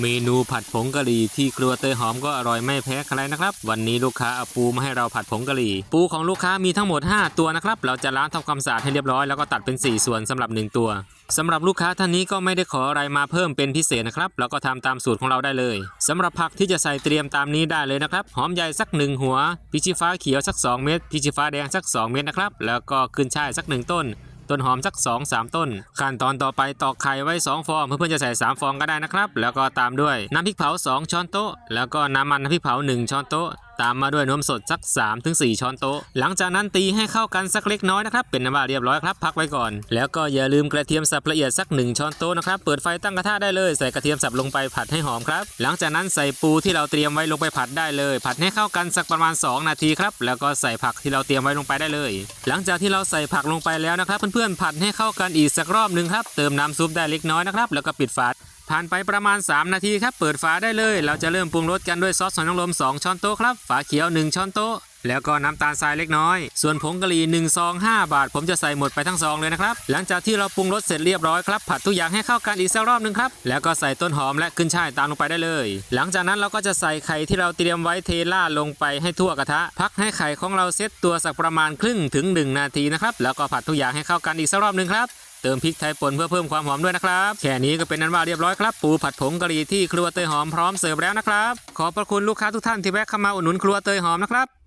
เมนูผัดผงกะหรี่ที่ครัวเตยหอมก็อร่อยไม่แพ้ใครนะครับ วันนี้ลูกค้าเอาปูมาให้เราผัดผงกะหรี่ ปูของลูกค้ามีทั้งหมด 5 ตัวนะครับ เราจะล้างทำความสะอาดให้เรียบร้อยแล้วก็ตัดเป็น 4 ส่วนสำหรับ 1 ตัวสำหรับลูกค้าท่านนี้ก็ไม่ได้ขออะไรมาเพิ่มเป็นพิเศษนะครับเราก็ทำตามสูตรของเราได้เลยสำหรับผักที่จะใส่เตรียมตามนี้ได้เลยนะครับหอมใหญ่สักหนึ่งหัว พิชี้ฟ้าเขียวสัก 2 เม็ดพิชี้ฟ้าแดงสัก 2 เม็ดนะครับแล้วก็ขึ้นช่ายสักหนึ่งต้น ต้นหอมสัก 2 3 ต้น ขั้นตอนต่อไปตอกไข่ไว้ 2 ฟอง เพื่อนๆจะใส่ 3 ฟองก็ได้นะครับ แล้วก็ตามด้วยน้ำพริกเผา 2 ช้อนโต๊ะ แล้วก็น้ำมันน้ำพริกเผา 1 ช้อนโต๊ะ ตามมาด้วยนมสดสัก 3-4 ช้อนโต๊ะ หลังจากนั้นตีให้เข้ากันสักเล็กน้อยนะครับเป็นน้ำว่าเรียบร้อยครับพักไว้ก่อน แล้วก็อย่าลืมกระเทียมสับละเอียดสัก 1 ช้อนโต๊ะนะครับเปิดไฟตั้งกระทะได้เลยใส่กระเทียมสับลงไปผัดให้หอมครับหลังจากนั้นใส่ปูที่เราเตรียมไว้ลงไปผัดได้เลย ผัดให้เข้ากันสักประมาณ 2 นาทีครับแล้วก็ใส่ผักที่เราเตรียมไว้ลงไปได้เลย หลังจากที่เราใส่ผักลงไปแล้วนะครับ เพื่อนๆผัดให้เข้ากันอีกสักรอบหนึ่งครับเติมน้ำซุปได้เล็กน้อยนะครับแล้วก็ปิดฝา ผ่านไปประมาณ 3 นาทีครับ เปิดฝาได้เลย เราจะเริ่มปรุงรสกันด้วยซอสหอยนางรม 2 ช้อนโต๊ะครับ ฝาเขียว 1 ช้อนโต๊ะ แล้วก็น้ำตาลทรายเล็กน้อย ส่วนผงกะหรี่1ซอง5บาท ผมจะใส่หมดไปทั้งซองเลยนะครับ หลังจากที่เราปรุงรสเสร็จเรียบร้อยครับ ผัดทุกอย่างให้เข้ากันอีกสักรอบหนึงครับ แล้วก็ใส่ต้นหอมและขึ้นช่ายตามลงไปได้เลย หลังจากนั้นเราก็จะใส่ไข่ที่เราเตรียมไว้เทล่าลงไปให้ทั่วกระทะ พักให้ไข่ของเราเซตตัวสักประมาณครึ่งถึง 1 นาทีนะครับ แล้วก็ผัดทุกอย่างให้เข้ากันอีกสักรอบนึงครับ เติมพริกไทยป่นเพื่อเพิ่มความหอมด้วยนะครับ แค่นี้ก็เป็นนั้นว่าเรียบร้อยครับ ปูผัดผงกะหรี่ที่ครัวเตยหอมพร้อมเสิร์ฟแล้วนะครับ ขอบพระคุณลูกค้าทุกท่านที่แวะเข้ามาอุดหนุนครัวเตยหอมนะครับ